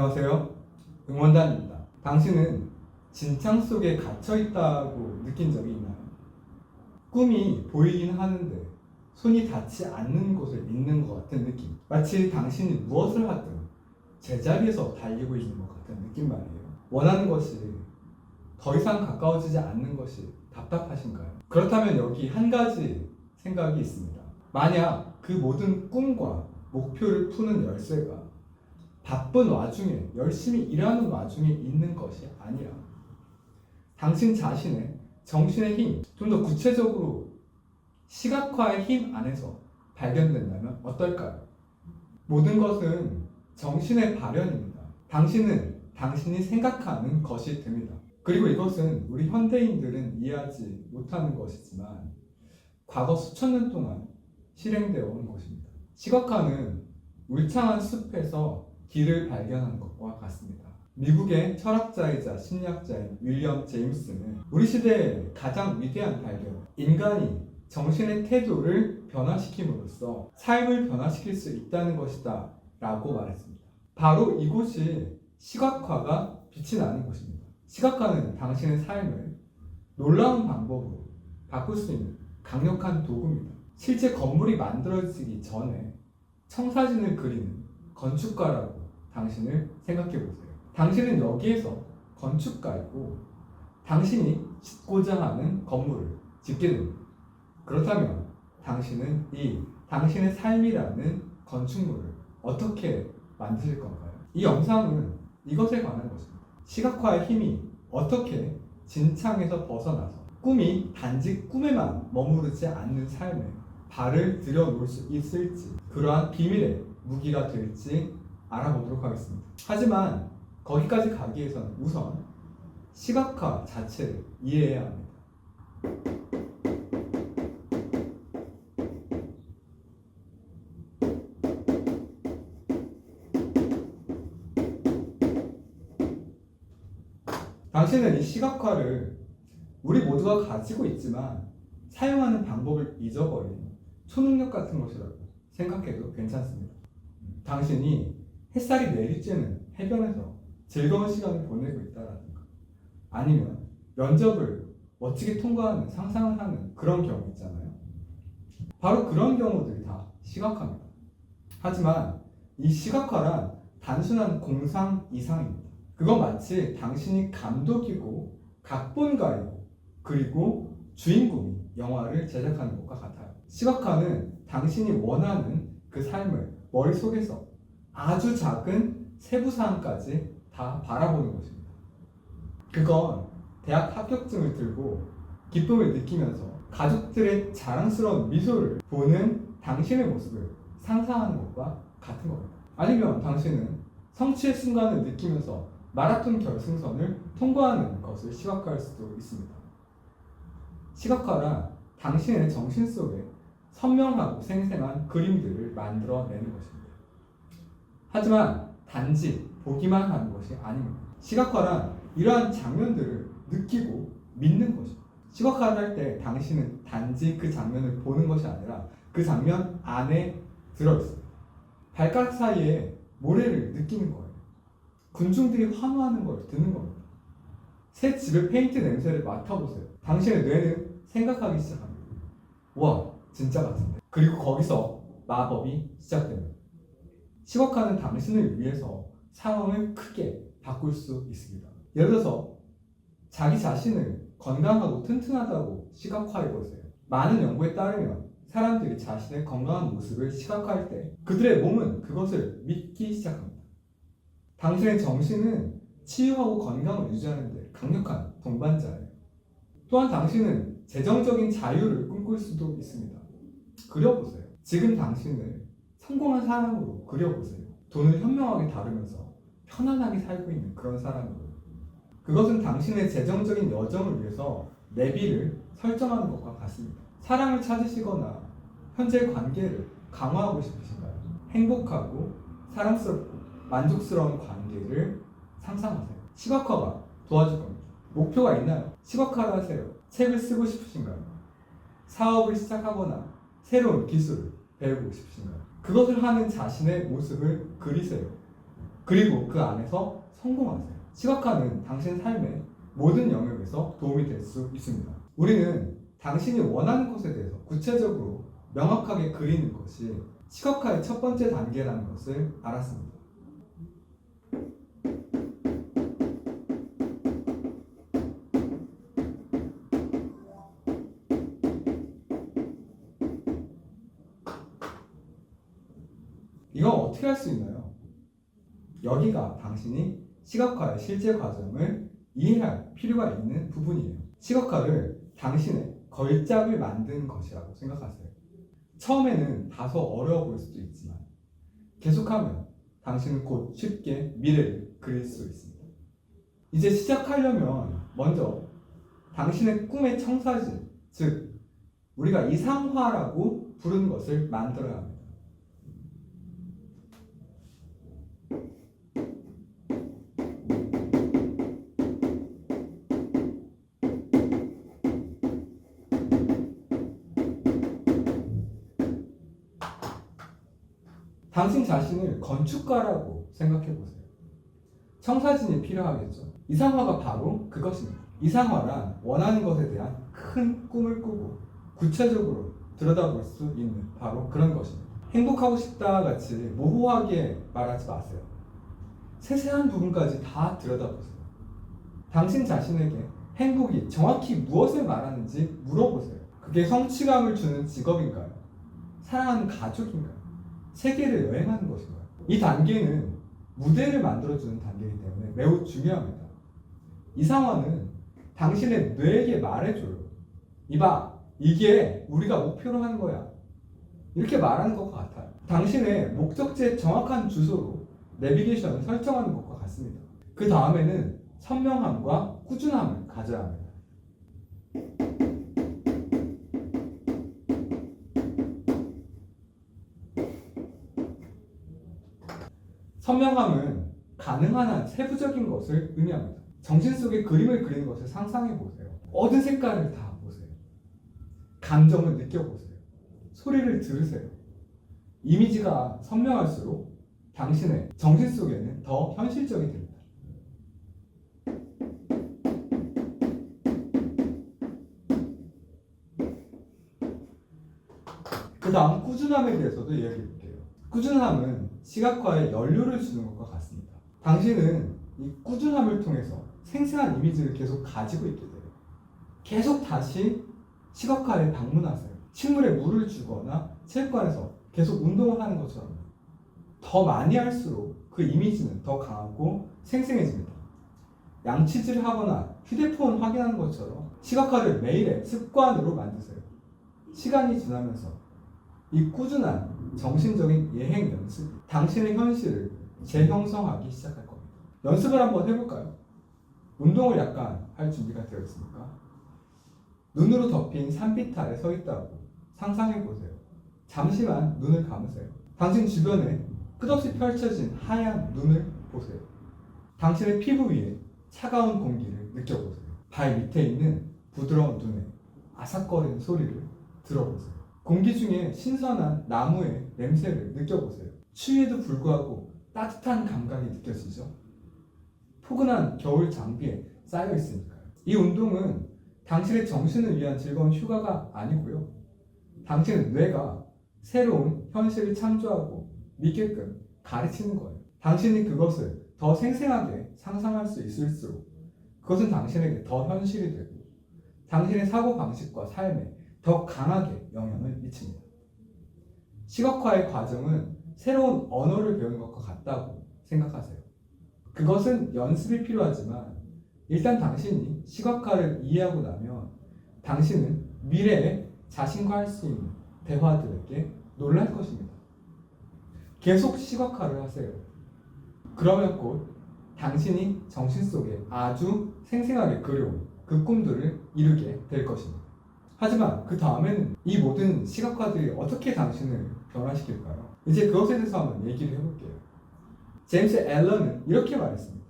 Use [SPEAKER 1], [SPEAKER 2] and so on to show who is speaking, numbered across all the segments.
[SPEAKER 1] 안녕하세요. 응원단입니다. 당신은 진창 속에 갇혀 있다고 느낀 적이 있나요? 꿈이 보이긴 하는데 손이 닿지 않는 곳에 있는 것 같은 느낌. 마치 당신이 무엇을 하든 제자리에서 달리고 있는 것 같은 느낌 말이에요. 원하는 것이 더 이상 가까워지지 않는 것이 답답하신가요? 그렇다면 여기 한 가지 생각이 있습니다. 만약 그 모든 꿈과 목표를 푸는 열쇠가 바쁜 와중에 열심히 일하는 와중에 있는 것이 아니라 당신 자신의 정신의 힘, 좀 더 구체적으로 시각화의 힘 안에서 발견된다면 어떨까요? 모든 것은 정신의 발현입니다. 당신은 당신이 생각하는 것이 됩니다. 그리고 이것은 우리 현대인들은 이해하지 못하는 것이지만 과거 수천 년 동안 실행되어 온 것입니다. 시각화는 울창한 숲에서 길을 발견하는 것과 같습니다. 미국의 철학자이자 심리학자인 윌리엄 제임스는 우리 시대의 가장 위대한 발견, 인간이 정신의 태도를 변화시킴으로써 삶을 변화시킬 수 있다는 것이다 라고 말했습니다. 바로 이곳이 시각화가 빛이 나는 곳입니다. 시각화는 당신의 삶을 놀라운 방법으로 바꿀 수 있는 강력한 도구입니다. 실제 건물이 만들어지기 전에 청사진을 그리는 건축가라고 당신을 생각해 보세요. 당신은 여기에서 건축가이고 당신이 짓고자 하는 건물을 짓게 됩니다. 그렇다면 당신은 이 당신의 삶이라는 건축물을 어떻게 만드실 건가요? 이 영상은 이것에 관한 것입니다. 시각화의 힘이 어떻게 진창에서 벗어나서 꿈이 단지 꿈에만 머무르지 않는 삶에 발을 들여놓을 수 있을지 그러한 비밀의 무기가 될지 알아보도록 하겠습니다. 하지만 거기까지 가기 위해서는 우선 시각화 자체를 이해해야 합니다. 당신은 이 시각화를 우리 모두가 가지고 있지만 사용하는 방법을 잊어버린 초능력 같은 것이라고 생각해도 괜찮습니다. 당신이 햇살이 내리쬐는 해변에서 즐거운 시간을 보내고 있다라든가 아니면 면접을 멋지게 통과하는 상상을 하는 그런 경우 있잖아요. 바로 그런 경우들이 다 시각화입니다. 하지만 이 시각화란 단순한 공상 이상입니다. 그건 마치 당신이 감독이고 각본가이고 그리고 주인공이 영화를 제작하는 것과 같아요. 시각화는 당신이 원하는 그 삶을 머릿속에서 아주 작은 세부 사항까지 다 바라보는 것입니다. 그건 대학 합격증을 들고 기쁨을 느끼면서 가족들의 자랑스러운 미소를 보는 당신의 모습을 상상하는 것과 같은 겁니다. 아니면 당신은 성취의 순간을 느끼면서 마라톤 결승선을 통과하는 것을 시각화할 수도 있습니다. 시각화란 당신의 정신 속에 선명하고 생생한 그림들을 만들어내는 것입니다. 하지만 단지 보기만 하는 것이 아닙니다. 시각화란 이러한 장면들을 느끼고 믿는 것입니다. 시각화를 할 때 당신은 단지 그 장면을 보는 것이 아니라 그 장면 안에 들어있습니다. 발가락 사이에 모래를 느끼는 거예요. 군중들이 환호하는 걸 듣는 겁니다. 새 집의 페인트 냄새를 맡아보세요. 당신의 뇌는 생각하기 시작합니다. 와, 진짜 같은데. 그리고 거기서 마법이 시작됩니다. 시각화는 당신을 위해서 상황을 크게 바꿀 수 있습니다. 예를 들어서 자기 자신을 건강하고 튼튼하다고 시각화해 보세요. 많은 연구에 따르면 사람들이 자신의 건강한 모습을 시각화할 때 그들의 몸은 그것을 믿기 시작합니다. 당신의 정신은 치유하고 건강을 유지하는 데 강력한 동반자예요. 또한 당신은 재정적인 자유를 꿈꿀 수도 있습니다. 그려보세요. 지금 당신을 성공한 사람으로 그려보세요. 돈을 현명하게 다루면서 편안하게 살고 있는 그런 사람으로. 그것은 당신의 재정적인 여정을 위해서 내비를 설정하는 것과 같습니다. 사랑을 찾으시거나 현재 관계를 강화하고 싶으신가요? 행복하고 사랑스럽고 만족스러운 관계를 상상하세요. 시각화가 도와줄 겁니다. 목표가 있나요? 시각화를 하세요. 책을 쓰고 싶으신가요? 사업을 시작하거나 새로운 기술을 배우고 싶으신가요? 그것을 하는 자신의 모습을 그리세요. 그리고 그 안에서 성공하세요. 시각화는 당신 삶의 모든 영역에서 도움이 될 수 있습니다. 우리는 당신이 원하는 것에 대해서 구체적으로 명확하게 그리는 것이 시각화의 첫 번째 단계라는 것을 알았습니다. 여기가 당신이 시각화의 실제 과정을 이해할 필요가 있는 부분이에요. 시각화를 당신의 걸작을 만든 것이라고 생각하세요. 처음에는 다소 어려워 보일 수도 있지만 계속하면 당신은 곧 쉽게 미래를 그릴 수 있습니다. 이제 시작하려면 먼저 당신의 꿈의 청사진, 즉 우리가 이상화라고 부르는 것을 만들어야 합니다. 당신 자신을 건축가라고 생각해 보세요. 청사진이 필요하겠죠. 이상화가 바로 그것입니다. 이상화란 원하는 것에 대한 큰 꿈을 꾸고 구체적으로 들여다볼 수 있는 바로 그런 것입니다. 행복하고 싶다 같이 모호하게 말하지 마세요. 세세한 부분까지 다 들여다보세요. 당신 자신에게 행복이 정확히 무엇을 말하는지 물어보세요. 그게 성취감을 주는 직업인가요? 사랑하는 가족인가요? 세계를 여행하는 것인가요? 이 단계는 무대를 만들어주는 단계이기 때문에 매우 중요합니다. 이 상황은 당신의 뇌에게 말해줘요. 이봐, 이게 우리가 목표로 하는 거야. 이렇게 말하는 것과 같아요. 당신의 목적지의 정확한 주소로 내비게이션을 설정하는 것과 같습니다. 그 다음에는 선명함과 꾸준함을 가져야 합니다. 선명함은 가능한 한 세부적인 것을 의미합니다. 정신 속에 그림을 그리는 것을 상상해 보세요. 어두운 색깔을 다 보세요. 감정을 느껴보세요. 소리를 들으세요. 이미지가 선명할수록 당신의 정신 속에는 더 현실적이 됩니다. 그 다음 꾸준함에 대해서도 이야기해 볼게요. 꾸준함은 시각화에 연료를 주는 것과 같습니다. 당신은 이 꾸준함을 통해서 생생한 이미지를 계속 가지고 있게 돼요. 계속 다시 시각화에 방문하세요. 식물에 물을 주거나 체육관에서 계속 운동을 하는 것처럼 더 많이 할수록 그 이미지는 더 강하고 생생해집니다. 양치질을 하거나 휴대폰 확인하는 것처럼 시각화를 매일의 습관으로 만드세요. 시간이 지나면서 이 꾸준한 정신적인 예행 연습, 당신의 현실을 재형성하기 시작할 겁니다. 연습을 한번 해볼까요? 운동을 약간 할 준비가 되어 있습니까? 눈으로 덮인 산빛 아래 서 있다고 상상해 보세요. 잠시만 눈을 감으세요. 당신 주변에 끝없이 펼쳐진 하얀 눈을 보세요. 당신의 피부 위에 차가운 공기를 느껴보세요. 발 밑에 있는 부드러운 눈에 아삭거리는 소리를 들어보세요. 공기 중에 신선한 나무의 냄새를 느껴보세요. 추위에도 불구하고 따뜻한 감각이 느껴지죠? 포근한 겨울 장비에 쌓여 있으니까요. 이 운동은 당신의 정신을 위한 즐거운 휴가가 아니고요. 당신의 뇌가 새로운 현실을 창조하고 믿게끔 가르치는 거예요. 당신이 그것을 더 생생하게 상상할 수 있을수록 그것은 당신에게 더 현실이 되고 당신의 사고 방식과 삶에 더 강하게 영향을 미칩니다. 시각화의 과정은 새로운 언어를 배우는 것과 같다고 생각하세요. 그것은 연습이 필요하지만 일단 당신이 시각화를 이해하고 나면 당신은 미래에 자신과 할 수 있는 대화들에게 놀랄 것입니다. 계속 시각화를 하세요. 그러면 곧 당신이 정신 속에 아주 생생하게 그려온 그 꿈들을 이루게 될 것입니다. 하지만 그 다음에는 이 모든 시각화들이 어떻게 당신을 변화시킬까요? 이제 그것에 대해서 한번 얘기를 해볼게요. 제임스 앨런은 이렇게 말했습니다.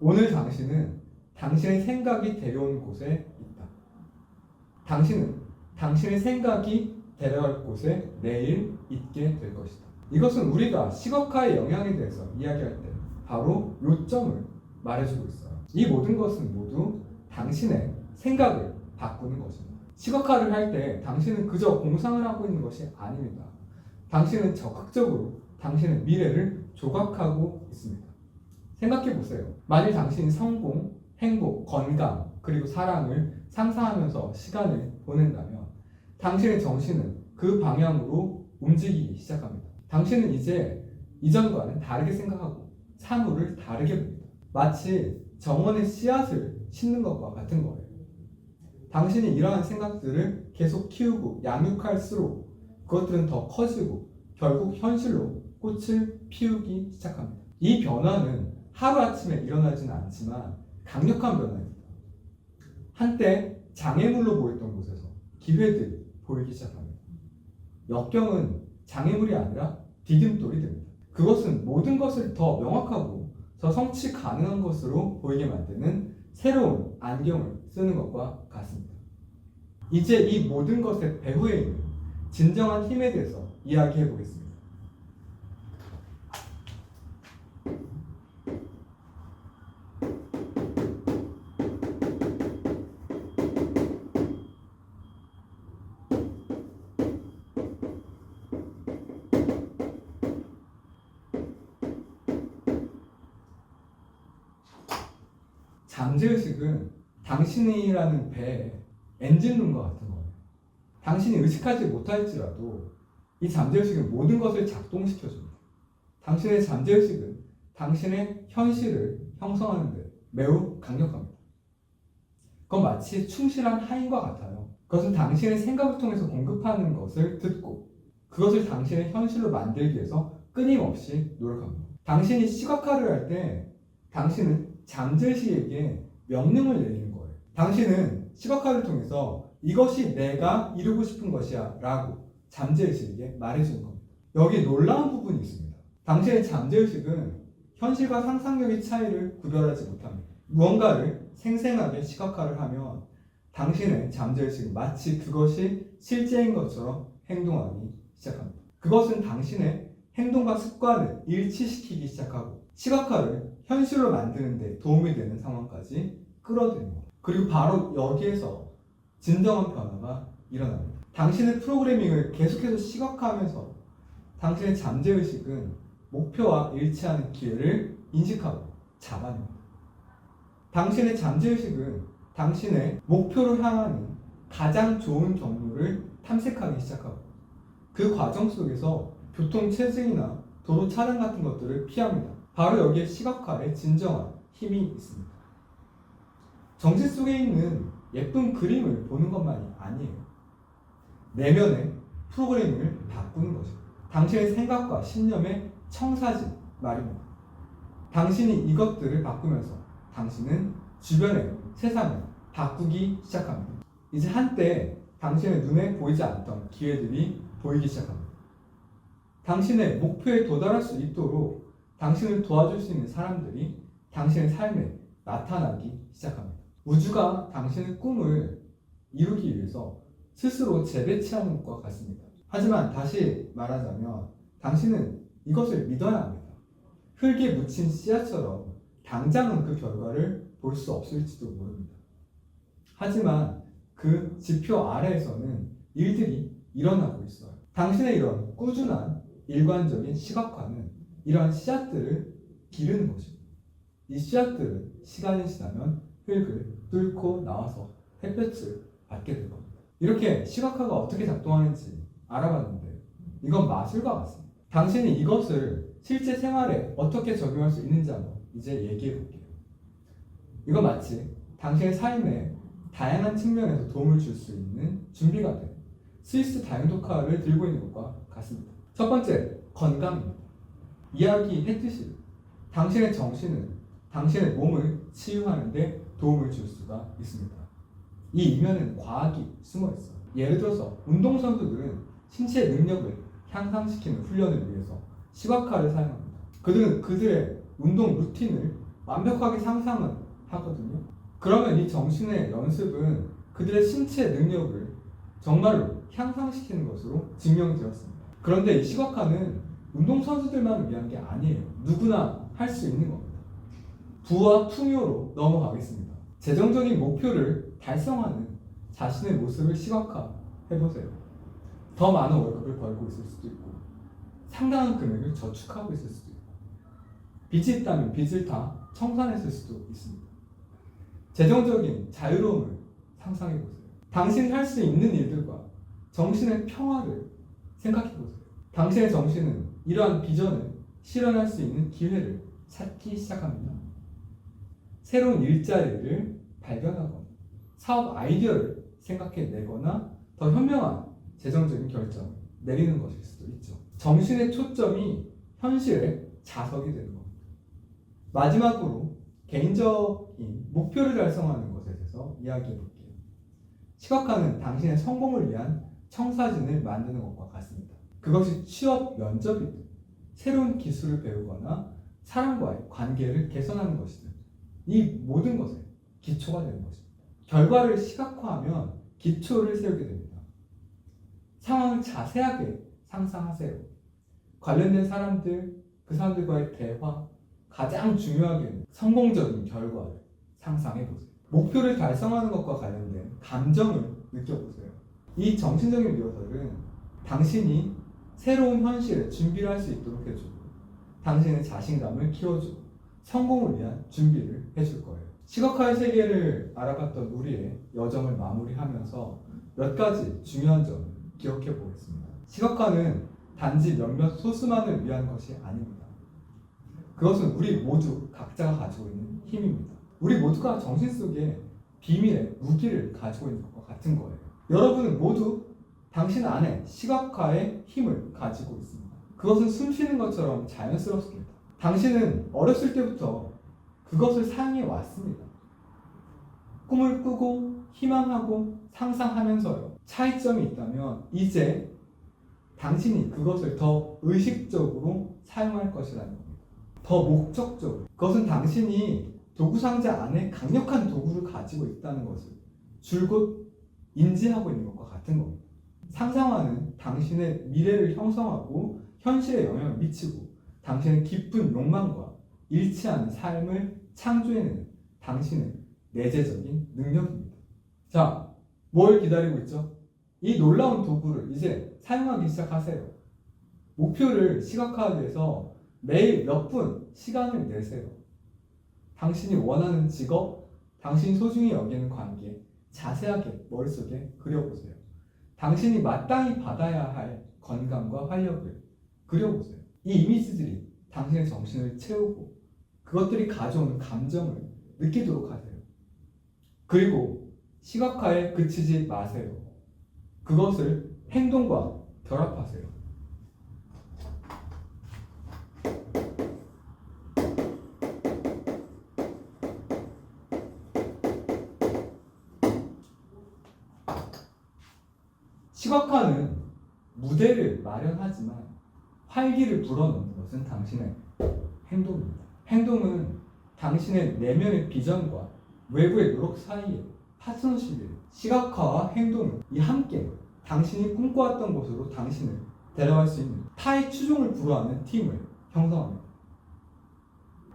[SPEAKER 1] 오늘 당신은 당신의 생각이 데려온 곳에 있다. 당신은 당신의 생각이 데려갈 곳에 내일 있게 될 것이다. 이것은 우리가 시각화의 영향에 대해서 이야기할 때 바로 요점을 말해주고 있어요. 이 모든 것은 모두 당신의 생각을 바꾸는 것입니다. 시각화를 할 때 당신은 그저 공상을 하고 있는 것이 아닙니다. 당신은 적극적으로 당신의 미래를 조각하고 있습니다. 생각해 보세요. 만일 당신이 성공, 행복, 건강, 그리고 사랑을 상상하면서 시간을 보낸다면 당신의 정신은 그 방향으로 움직이기 시작합니다. 당신은 이제 이전과는 다르게 생각하고 사물을 다르게 봅니다. 마치 정원의 씨앗을 심는 것과 같은 거예요. 당신이 이러한 생각들을 계속 키우고 양육할수록 그것들은 더 커지고 결국 현실로 꽃을 피우기 시작합니다. 이 변화는 하루아침에 일어나지는 않지만 강력한 변화입니다. 한때 장애물로 보였던 곳에서 기회들이 보이기 시작합니다. 역경은 장애물이 아니라 디딤돌이 됩니다. 그것은 모든 것을 더 명확하고 더 성취 가능한 것으로 보이게 만드는 새로운 안경을 쓰는 것과 같습니다. 이제 이 모든 것의 배후에 있는 진정한 힘에 대해서 이야기해 보겠습니다. 당신이라는 배에 엔진룸 과 같은 거예요. 당신이 의식하지 못할지라도 이 잠재의식은 모든 것을 작동시켜줍니다. 당신의 잠재의식은 당신의 현실을 형성하는 데 매우 강력합니다. 그건 마치 충실한 하인과 같아요. 그것은 당신의 생각을 통해서 공급하는 것을 듣고 그것을 당신의 현실로 만들기 위해서 끊임없이 노력합니다. 당신이 시각화를 할 때 당신은 잠재의식에게 명령을 거예요. 당신은 시각화를 통해서 이것이 내가 이루고 싶은 것이야 라고 잠재의식에게 말해주는 겁니다. 여기 놀라운 부분이 있습니다. 당신의 잠재의식은 현실과 상상력의 차이를 구별하지 못합니다. 무언가를 생생하게 시각화를 하면 당신의 잠재의식은 마치 그것이 실제인 것처럼 행동하기 시작합니다. 그것은 당신의 행동과 습관을 일치시키기 시작하고 시각화를 현실로 만드는 데 도움이 되는 상황까지 끌어들입니다. 그리고 바로 여기에서 진정한 변화가 일어납니다. 당신의 프로그래밍을 계속해서 시각화하면서 당신의 잠재의식은 목표와 일치하는 기회를 인식하고 잡아냅니다. 당신의 잠재의식은 당신의 목표를 향하는 가장 좋은 경로를 탐색하기 시작하고 그 과정 속에서 교통체증이나 도로 차량 같은 것들을 피합니다. 바로 여기에 시각화의 진정한 힘이 있습니다. 정신 속에 있는 예쁜 그림을 보는 것만이 아니에요. 내면의 프로그래밍을 바꾸는 것입니다. 당신의 생각과 신념의 청사진 말입니다. 당신이 이것들을 바꾸면서 당신은 주변의 세상을 바꾸기 시작합니다. 이제 한때 당신의 눈에 보이지 않던 기회들이 보이기 시작합니다. 당신의 목표에 도달할 수 있도록 당신을 도와줄 수 있는 사람들이 당신의 삶에 나타나기 시작합니다. 우주가 당신의 꿈을 이루기 위해서 스스로 재배치하는 것과 같습니다. 하지만 다시 말하자면 당신은 이것을 믿어야 합니다. 흙에 묻힌 씨앗처럼 당장은 그 결과를 볼 수 없을지도 모릅니다. 하지만 그 지표 아래에서는 일들이 일어나고 있어요. 당신의 이런 꾸준한 일관적인 시각화는 이러한 씨앗들을 기르는 것입니다. 이 씨앗들은 시간이 지나면 흙을 뚫고 나와서 햇볕을 받게 될 겁니다. 이렇게 시각화가 어떻게 작동하는지 알아봤는데 이건 마술과 같습니다. 당신이 이것을 실제 생활에 어떻게 적용할 수 있는지 한번 이제 얘기해 볼게요. 이거 마치 당신의 삶에 다양한 측면에서 도움을 줄 수 있는 준비가 된 스위스 다용도카를 들고 있는 것과 같습니다. 첫 번째, 건강입니다. 이야기했듯이 당신의 정신은 당신의 몸을 치유하는데 도움을 줄 수가 있습니다. 이 이면에는 과학이 숨어 있어요. 예를 들어서 운동선수들은 신체 능력을 향상시키는 훈련을 위해서 시각화를 사용합니다. 그들은 그들의 운동 루틴을 완벽하게 상상을 하거든요. 그러면 이 정신의 연습은 그들의 신체 능력을 정말로 향상시키는 것으로 증명되었습니다. 그런데 이 시각화는 운동선수들만 위한 게 아니에요. 누구나 할 수 있는 겁니다. 부와 풍요로 넘어가겠습니다. 재정적인 목표를 달성하는 자신의 모습을 시각화해 보세요. 더 많은 월급을 벌고 있을 수도 있고 상당한 금액을 저축하고 있을 수도 있고 빚이 있다면 빚을 다 청산했을 수도 있습니다. 재정적인 자유로움을 상상해 보세요. 당신이 할 수 있는 일들과 정신의 평화를 생각해 보세요. 당신의 정신은 이러한 비전을 실현할 수 있는 기회를 찾기 시작합니다. 새로운 일자리를 발견하거나 사업 아이디어를 생각해 내거나 더 현명한 재정적인 결정을 내리는 것일 수도 있죠. 정신의 초점이 현실에 자석이 되는 겁니다. 마지막으로 개인적인 목표를 달성하는 것에 대해서 이야기해 볼게요. 시각화는 당신의 성공을 위한 청사진을 만드는 것과 같습니다. 그것이 취업 면접이든 새로운 기술을 배우거나 사람과의 관계를 개선하는 것이든 이 모든 것에 기초가 되는 것입니다. 결과를 시각화하면 기초를 세우게 됩니다. 상황을 자세하게 상상하세요. 관련된 사람들, 그 사람들과의 대화, 가장 중요하게는 성공적인 결과를 상상해 보세요. 목표를 달성하는 것과 관련된 감정을 느껴보세요. 이 정신적인 묘사는 당신이 새로운 현실에 준비를 할 수 있도록 해주고 당신의 자신감을 키워주고 성공을 위한 준비를 해줄 거예요. 시각화의 세계를 알아봤던 우리의 여정을 마무리하면서 몇 가지 중요한 점을 기억해 보겠습니다. 시각화는 단지 몇몇 소수만을 위한 것이 아닙니다. 그것은 우리 모두 각자가 가지고 있는 힘입니다. 우리 모두가 정신 속에 비밀의 무기를 가지고 있는 것과 같은 거예요. 여러분은 모두 당신 안에 시각화의 힘을 가지고 있습니다. 그것은 숨 쉬는 것처럼 자연스럽습니다. 당신은 어렸을 때부터 그것을 사용해 왔습니다. 꿈을 꾸고 희망하고 상상하면서요. 차이점이 있다면 이제 당신이 그것을 더 의식적으로 사용할 것이라는 겁니다. 더 목적적으로. 그것은 당신이 도구 상자 안에 강력한 도구를 가지고 있다는 것을 줄곧 인지하고 있는 것과 같은 겁니다. 상상화는 당신의 미래를 형성하고 현실에 영향을 미치고 당신의 깊은 욕망과 일치하는 삶을 창조해내는 당신의 내재적인 능력입니다. 자, 뭘 기다리고 있죠? 이 놀라운 도구를 이제 사용하기 시작하세요. 목표를 시각화하기 위해서 매일 몇 분 시간을 내세요. 당신이 원하는 직업, 당신이 소중히 여기는 관계, 자세하게 머릿속에 그려보세요. 당신이 마땅히 받아야 할 건강과 활력을 그려보세요. 이 이미지들이 당신의 정신을 채우고 그것들이 가져오는 감정을 느끼도록 하세요. 그리고 시각화에 그치지 마세요. 그것을 행동과 결합하세요. 시각화는 무대를 마련하지만 활기를 불어넣는 것은 당신의 행동입니다. 행동은 당신의 내면의 비전과 외부의 노력 사이에 파트너십을 시각화와 행동은 이 함께 당신이 꿈꿔왔던 곳으로 당신을 데려갈 수 있는 타의 추종을 불허하는 팀을 형성합니다.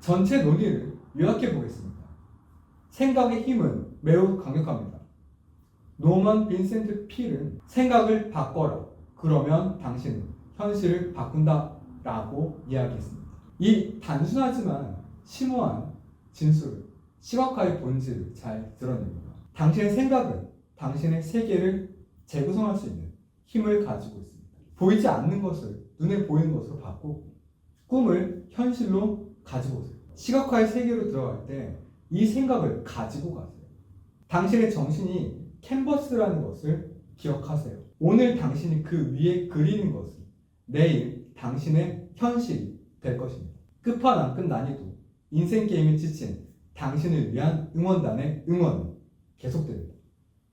[SPEAKER 1] 전체 논의를 요약해 보겠습니다. 생각의 힘은 매우 강력합니다. 노만 빈센트 필은 생각을 바꿔라. 그러면 당신은 현실을 바꾼다라고 이야기했습니다. 이 단순하지만 심오한 진술을 시각화의 본질을 잘 드러냅니다. 당신의 생각은 당신의 세계를 재구성할 수 있는 힘을 가지고 있습니다. 보이지 않는 것을 눈에 보이는 것으로 바꾸고 꿈을 현실로 가지고 오세요. 시각화의 세계로 들어갈 때 이 생각을 가지고 가세요. 당신의 정신이 캔버스라는 것을 기억하세요. 오늘 당신이 그 위에 그리는 것은 내일 당신의 현실이 될 것입니다. 끝판왕 끝난이도 인생 게임에 지친 당신을 위한 응원단의 응원은 계속됩니다.